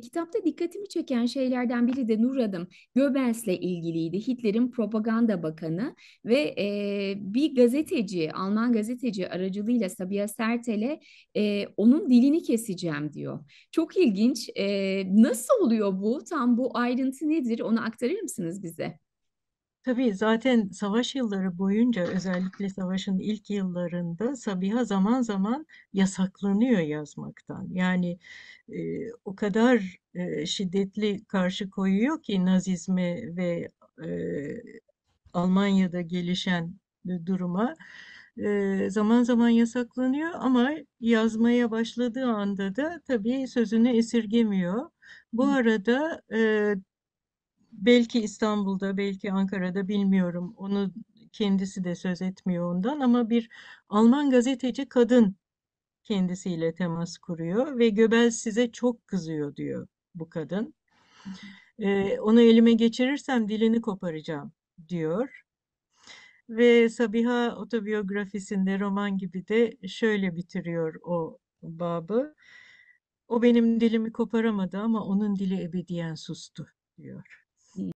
kitapta dikkatimi çeken şeylerden biri de Nur Adım Göbels'le ilgiliydi. Hitler'in propaganda bakanı ve e, bir gazeteci, Alman gazeteci aracılığıyla Sabiha Sertel'e e, onun dilini keseceğim diyor. Çok ilginç. E, nasıl oluyor bu? Tam bu ayrıntı nedir? Onu aktarır mısınız bize? Tabii zaten savaş yılları boyunca özellikle savaşın ilk yıllarında Sabiha zaman zaman yasaklanıyor yazmaktan. Yani e, o kadar e, şiddetli karşı koyuyor ki Nazizme ve e, Almanya'da gelişen duruma e, zaman zaman yasaklanıyor ama yazmaya başladığı anda da tabii sözünü esirgemiyor. Bu arada e, belki İstanbul'da, belki Ankara'da bilmiyorum. Onu kendisi de söz etmiyor ondan ama bir Alman gazeteci kadın kendisiyle temas kuruyor ve Göbel size çok kızıyor diyor bu kadın. Ee, onu elime geçirirsem dilini koparacağım diyor. Ve Sabiha otobiyografisinde roman gibi de şöyle bitiriyor o babı. O benim dilimi koparamadı ama onun dili ebediyen sustu diyor.